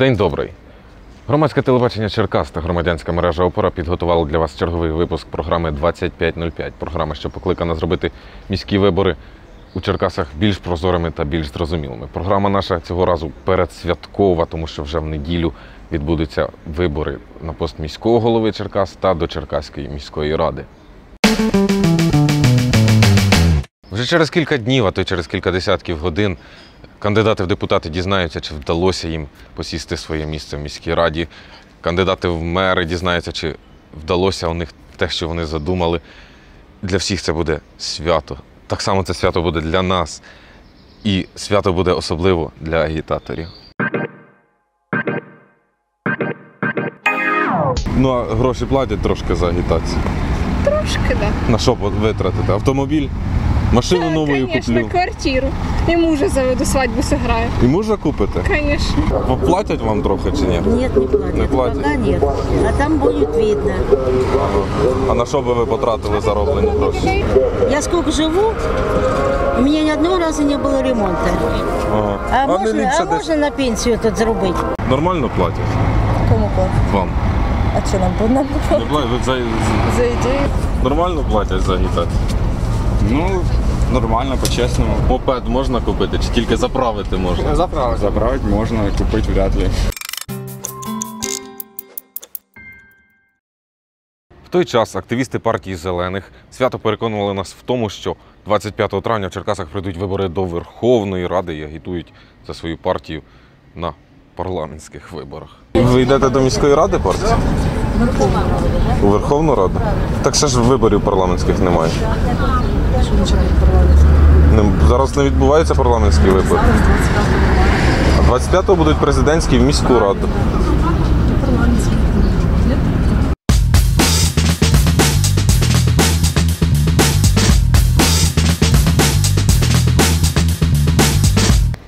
День добрий. Громадське телебачення Черкас та громадянська мережа Опора підготували для вас черговий випуск програми 2505. Програма, що покликана зробити міські вибори у Черкасах більш прозорими та більш зрозумілими. Програма наша цього разу передсвяткова, тому що вже в неділю відбудуться вибори на пост міського голови Черкас та до Черкаської міської ради. Вже через кілька днів, а то й через кілька десятків годин, кандидати в депутати дізнаються, чи вдалося їм посісти своє місце в міській раді. Кандидати в мери дізнаються, чи вдалося у них те, що вони задумали. Для всіх це буде свято. Так само це свято буде для нас. І свято буде особливо для агітаторів. Ну, а гроші платять трошки за агітацію. Трошки, да. На що витратити? Автомобіль? Машину новою Конечно, куплю. квартиру. І мужа заведу свадьбу сыграю. І можна купити? Конечно. Платять вам трохи чи ні? Нет, не платят. Не платят? Пока нет. А там будет видно. А на що би ви потратили зароблені гроші? Я сколько живу, у меня ни одного раза не было ремонта. Ага. А, можно, ліпше а можно на пенсию тут зарубить? нормально платять Кому платить? вам? А що нам нам Не платять за... за ідею? Нормально платять за агітацію? Ну, нормально, по-чесному. Мопед можна купити чи тільки заправити можна? Заправить. Заправить можно, купить вряд ли. В той час активісти партії зелених свято переконували нас в тому, що 25 травня в Черкасах прийдуть вибори до Верховної Ради і агітують за свою партію на парламентських виборах. Ви йдете до міської ради партії? У Верховну Раду? Так ще ж виборів парламентських немає. Не- Зараз не відбуваються парламентські вибори. А 25-го будуть президентські в міську раду.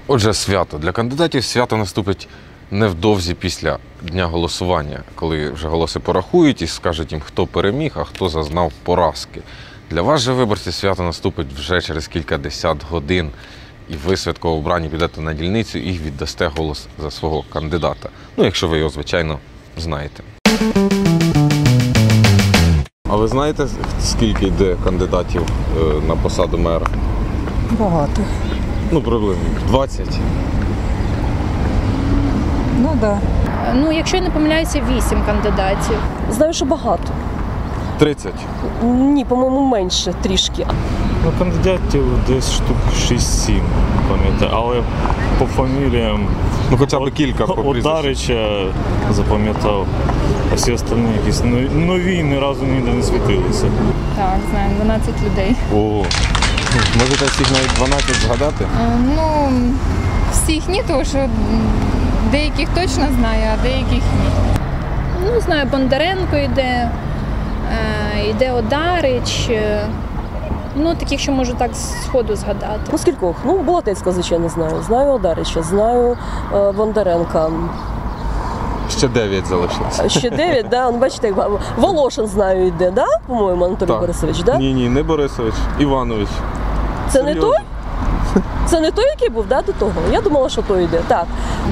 Отже, свято. Для кандидатів свято наступить невдовзі після дня голосування, коли вже голоси порахують і скажуть їм, хто переміг, а хто зазнав поразки. Для вас же виборці свято наступить вже через кілька десят годин, і ви святково обрані підете на дільницю і віддасте голос за свого кандидата. Ну, якщо ви його, звичайно, знаєте. А ви знаєте, скільки йде кандидатів е, на посаду мера? Багато. Ну, приблизно 20. Ну так. Да. Ну, якщо я не помиляюся, вісім кандидатів. Знаю, що багато. 30. Ні, по-моєму, менше трішки. Ну, кандидатів десь штук 6-7, пам'ятаю. Але по фаміліям Ну, хоча б кілька по прізвищу. Одарича запам'ятав, а всі остальні якісь но- нові ні разу ніде не світилися. Так, знаю, 12 людей. О, можете всіх навіть 12 згадати? Е, Ну, всіх ні, тому що м, деяких точно знаю, а деяких ні. Ну, знаю, Бондаренко йде, йде Одарич. е, Ну, таких, що можу так з сходу згадати. Ну, скількох? Ну, Болотецька, звичайно, знаю. Знаю Одарича, знаю е, Бондаренка. Ще 9 залишилося. Ще дев'ять, да? Ну, бачите, як. Волошин знаю йде, да? По-моєму, Анатолій Так. Борисович, да? Ні, ні, не Борисович, Іванович. Це не Серйозно. той? Це не той, який був, да, до того? Я думала, що той йде. Так.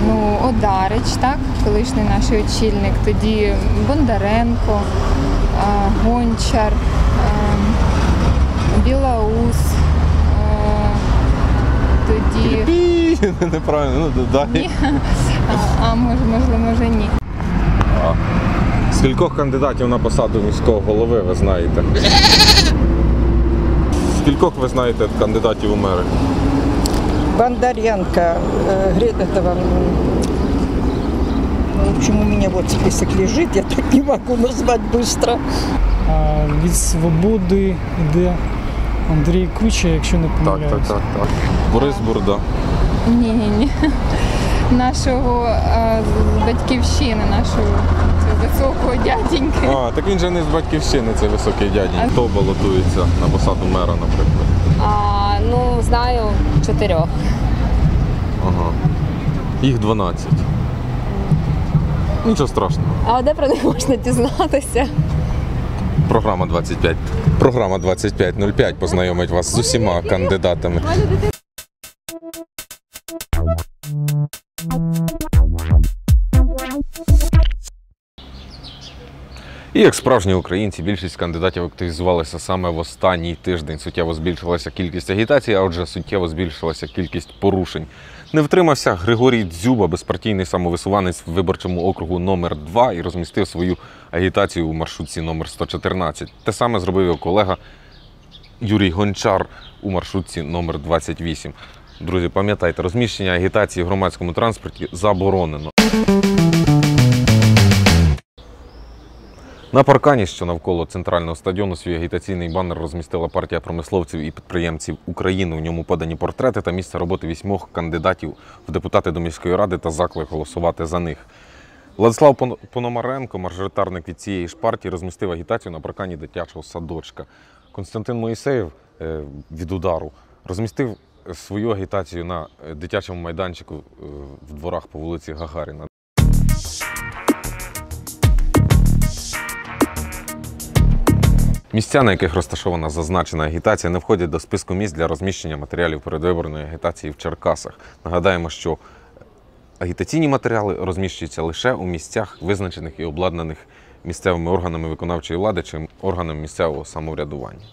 Ну, Одарич, так, колишній наш очільник, тоді Бондаренко, е, Гончар, е, Білоус, е, тоді. Неправильно, ну дай. Ні. А, може, можливо, може ні. Скількох кандидатів на посаду міського голови ви знаєте? Скількох ви знаєте кандидатів у мери? Бондаренко, этого, м, в общем, у меня вот список лежит, я так не могу назвать быстро. А від свободи йде Андрій Куча, якщо не Так, помиляюсь. так, так, так. Борис Бурда. Ні, ні, ні. Нашого е, з батьківщини, нашого цього високого дяденьки. А, так він же не з батьківщини, цей високий дядінь. Хто балотується на посаду мера, наприклад? А, ну, знаю чотирьох. Ага. Їх 12. Нічого страшного. А де про них можна дізнатися? Програма 25. Програма 2505 познайомить вас з усіма кандидатами. І як справжні українці, більшість кандидатів активізувалися саме в останній тиждень. Суттєво збільшилася кількість агітації, а отже, суттєво збільшилася кількість порушень. Не втримався Григорій Дзюба, безпартійний самовисуванець в виборчому округу номер 2 і розмістив свою агітацію у маршрутці номер 114. Те саме зробив його колега Юрій Гончар у маршрутці номер 28. Друзі, пам'ятайте, розміщення агітації в громадському транспорті заборонено. На паркані, що навколо центрального стадіону, свій агітаційний банер розмістила партія промисловців і підприємців України. У ньому подані портрети та місце роботи вісьмох кандидатів в депутати до міської ради та заклик голосувати за них. Владислав Пономаренко, мажоритарник від цієї ж партії, розмістив агітацію на паркані дитячого садочка. Константин Моїсеєв е, від удару розмістив свою агітацію на е, дитячому майданчику е, в дворах по вулиці Гагаріна. Місця, на яких розташована зазначена агітація, не входять до списку місць для розміщення матеріалів передвиборної агітації в Черкасах. Нагадаємо, що агітаційні матеріали розміщуються лише у місцях, визначених і обладнаних місцевими органами виконавчої влади чи органами місцевого самоврядування.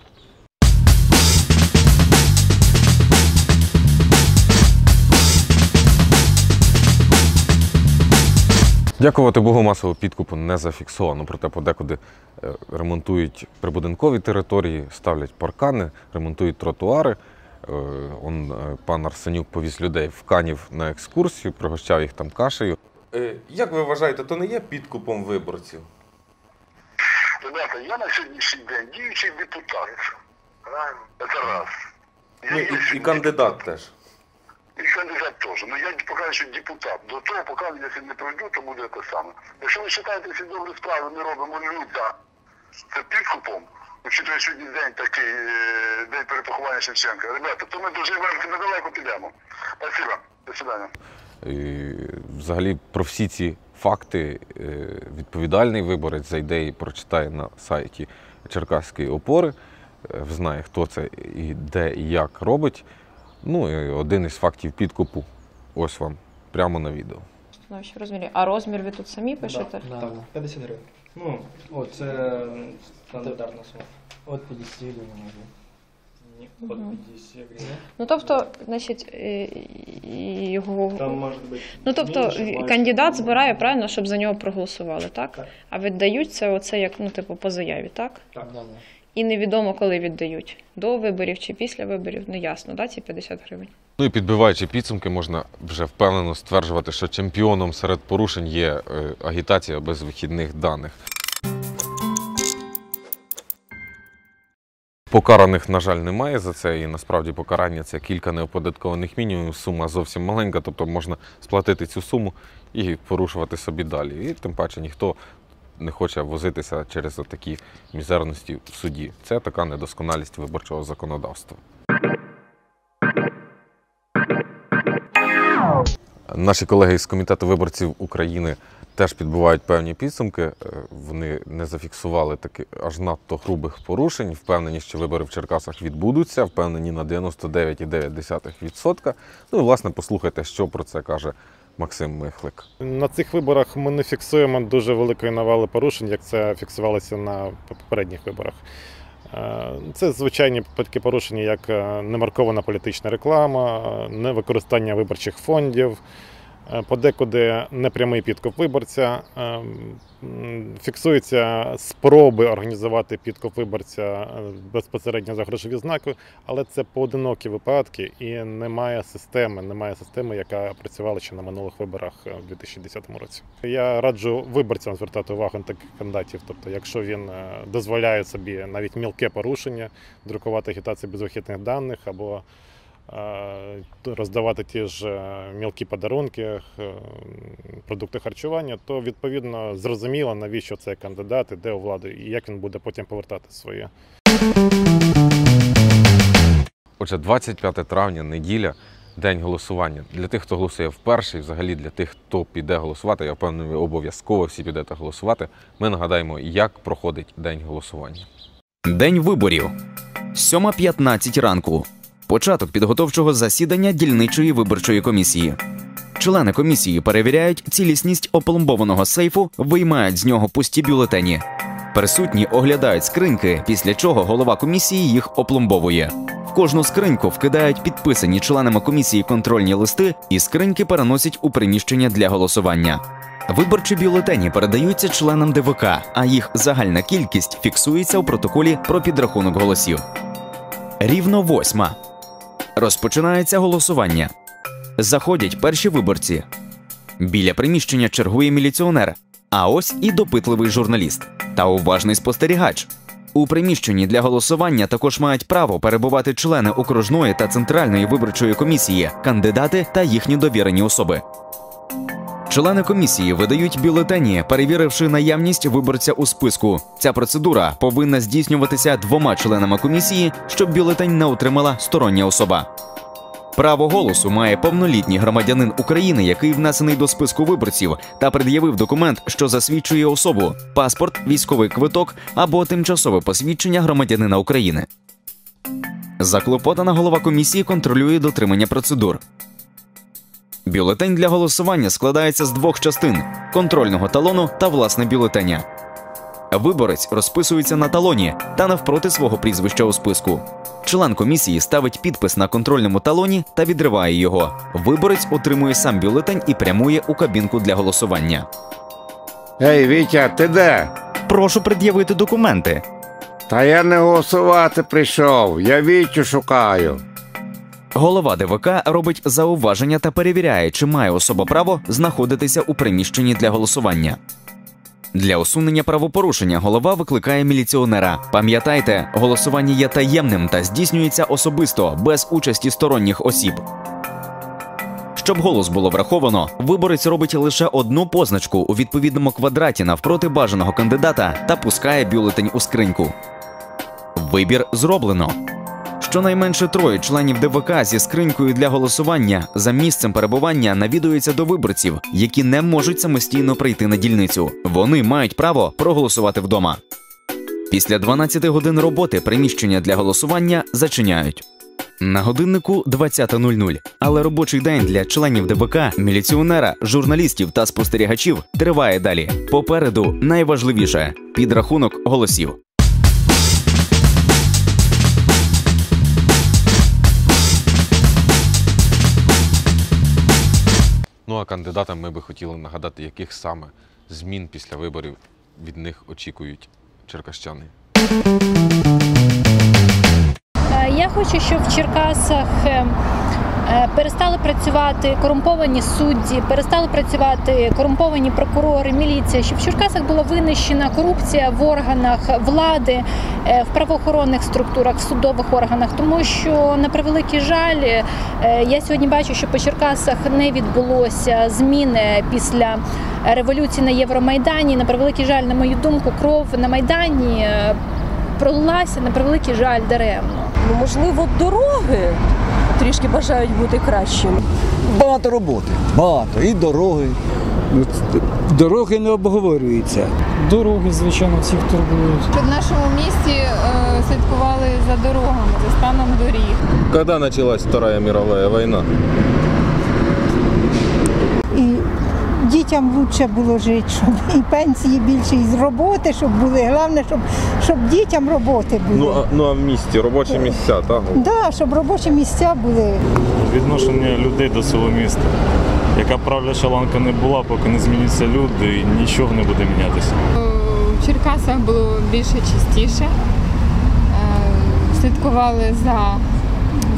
Дякувати Богу, масового підкупу не зафіксовано, проте подекуди е, ремонтують прибудинкові території, ставлять паркани, ремонтують тротуари. Е, Он е, пан Арсенюк повіз людей в Канів на екскурсію, пригощав їх там кашею. Як ви вважаєте, то не є підкупом виборців? Ребята, я на сьогоднішній день діючий депутат. Це раз. Я Ну, і, і кандидат теж. І кандидат теж. Ну я поки що депутат. До того, поки якщо не пройду, то буде те саме. Якщо ви вважаєте, що добрі справи ми робимо люта, це підкупом. Учитує сьогодні день такий, е, день перепоховання Шевченка. Ребята, то ми дуже недалеко підемо. Спасибо. До свидання. Взагалі про всі ці факти е, відповідальний виборець зайде і прочитає на сайті Черкаської опори, е, знає, хто це і де і як робить. Ну і один із фактів підкупу. Ось вам прямо на відео. в розмірі. А розмір ви тут самі пишете? Да, да. 50 гривень. Ну, О, це стандартна сума. от 50 гривень може. Ні, от 50 гривень. Ну тобто, значить, е, його. Там може бути. Ну тобто менше, кандидат збирає правильно, щоб за нього проголосували, так? Так. А віддають це оце як ну, типу, по заяві, так? Так. Да, да. І невідомо, коли віддають. До виборів чи після виборів, не ясно, да, ці 50 гривень. Ну і підбиваючи підсумки, можна вже впевнено стверджувати, що чемпіоном серед порушень є е, агітація без вихідних даних. Покараних, на жаль, немає за це, і насправді покарання це кілька неоподаткованих мінімумів. Сума зовсім маленька, тобто можна сплатити цю суму і порушувати собі далі. І тим паче ніхто не хоче возитися через такі мізерності в суді. Це така недосконалість виборчого законодавства. Наші колеги з комітету виборців України теж підбивають певні підсумки. Е, Вони не зафіксували таки аж надто грубих порушень. Впевнені, що вибори в Черкасах відбудуться, впевнені на 99,9%. Ну і власне послухайте, що про це каже Максим Михлик. На цих виборах ми не фіксуємо дуже великої навали порушень, як це фіксувалося на попередніх виборах. Е, Це звичайні такі порушення, як е, немаркована політична реклама, е, невикористання виборчих фондів, подекуди непрямий підкуп виборця. е, Фіксуються спроби організувати підкуп виборця е, безпосередньо за грошові знаки, але це поодинокі випадки і немає системи, немає системи, яка працювала ще на минулих виборах е, в 2010 році. Я раджу виборцям звертати увагу на таких кандидатів. Тобто, якщо він е, дозволяє собі навіть мілке порушення, друкувати агітацію без вихідних даних або е, роздавати ті ж е, мілкі подарунки, е, продукти харчування, то відповідно зрозуміло, навіщо цей кандидат іде у владу і як він буде потім повертати своє. Отже, 25 травня, неділя, день голосування. Для тих, хто голосує вперше, і взагалі для тих, хто піде голосувати, я впевнений, обов'язково всі підете голосувати. Ми нагадаємо, як проходить день голосування. День виборів. 7.15 ранку. Початок підготовчого засідання дільничої виборчої комісії. Члени комісії перевіряють цілісність опломбованого сейфу, виймають з нього пусті бюлетені. Присутні оглядають скриньки, після чого голова комісії їх опломбовує. В кожну скриньку вкидають підписані членами комісії контрольні листи, і скриньки переносять у приміщення для голосування. Виборчі бюлетені передаються членам ДВК, а їх загальна кількість фіксується у протоколі про підрахунок голосів. Рівно восьма. Розпочинається голосування. Заходять перші виборці. Біля приміщення чергує міліціонер, а ось і допитливий журналіст та уважний спостерігач. У приміщенні для голосування також мають право перебувати члени окружної та центральної виборчої комісії, кандидати та їхні довірені особи. Члени комісії видають бюлетені, перевіривши наявність виборця у списку. Ця процедура повинна здійснюватися двома членами комісії, щоб бюлетень не отримала стороння особа. Право голосу має повнолітній громадянин України, який внесений до списку виборців та пред'явив документ, що засвідчує особу, паспорт, військовий квиток або тимчасове посвідчення громадянина України. Заклопотана голова комісії контролює дотримання процедур. Бюлетень для голосування складається з двох частин: контрольного талону та власне бюлетеня. Виборець розписується на талоні та навпроти свого прізвища у списку. Член комісії ставить підпис на контрольному талоні та відриває його. Виборець отримує сам бюлетень і прямує у кабінку для голосування. Ей, Вітя, ти де? Прошу пред'явити документи. Та я не голосувати прийшов. Я Вітю шукаю. Голова ДВК робить зауваження та перевіряє, чи має особа право знаходитися у приміщенні для голосування. Для усунення правопорушення голова викликає міліціонера. Пам'ятайте, голосування є таємним та здійснюється особисто без участі сторонніх осіб. Щоб голос було враховано, виборець робить лише одну позначку у відповідному квадраті навпроти бажаного кандидата та пускає бюлетень у скриньку. Вибір зроблено. Щонайменше троє членів ДВК зі скринькою для голосування за місцем перебування навідуються до виборців, які не можуть самостійно прийти на дільницю. Вони мають право проголосувати вдома. Після 12 годин роботи приміщення для голосування зачиняють. На годиннику 20.00, але робочий день для членів ДВК, міліціонера, журналістів та спостерігачів триває далі. Попереду найважливіше підрахунок голосів. А кандидатам ми би хотіли нагадати, яких саме змін після виборів від них очікують черкащани. Е, Я хочу, щоб в Черкасах е, перестали працювати корумповані судді, перестали працювати корумповані прокурори, міліція, щоб в Черкасах була винищена корупція в органах влади, е, в правоохоронних структурах, в судових органах. Тому що, на превеликий жаль, е, я сьогодні бачу, що по Черкасах не відбулося зміни після революції на Євромайдані. На превеликий жаль, на мою думку, кров на Майдані. е, Пролилася на превеликий жаль даремно. Ну, можливо, дороги трішки бажають бути кращими. Багато роботи. Багато. І дороги. Ну, Дороги не обговорюються. Дороги, звичайно, всіх турбують. В нашому місті е, слідкували за дорогами, за станом доріг. Коли почалась Вторая мировая война? І дітям краще було жити, щоб і пенсії більше, і з роботи, щоб були. Головне, щоб, щоб дітям роботи були. Ну, а, ну а в місті робочі місця, так? Да, щоб робочі місця були. Відношення людей до свого міста. Яка правляча ланка не була, поки не зміняться люди, і нічого не буде мінятися. В Черкасах було більше частіше. Е, Слідкували за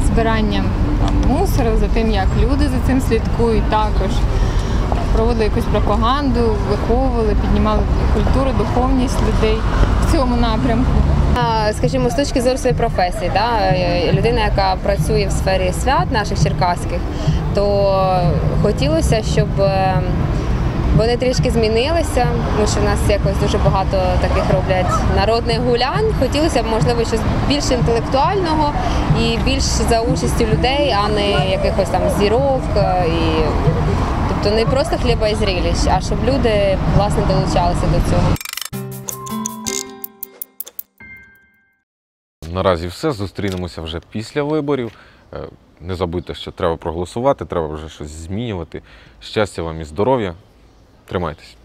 збиранням там, мусору, за тим, як люди за цим слідкують також. Проводили якусь пропаганду, виховували, піднімали культуру, духовність людей в цьому напрямку. Скажімо, з точки зору своєї професії, да, людина, яка працює в сфері свят наших черкаських, то хотілося, щоб е, Вони трішки змінилися, тому що в нас якось дуже багато таких роблять народних гулянь. Хотілося б, можливо, щось більш інтелектуального і більш за участю людей, а не якихось там зірок. е, І... Тобто не просто хліба і зріліч, а щоб люди власне долучалися до цього. Наразі все. Зустрінемося вже після виборів. Е, Не забудьте, що треба проголосувати, треба вже щось змінювати. Щастя вам і здоров'я. Тримайтесь.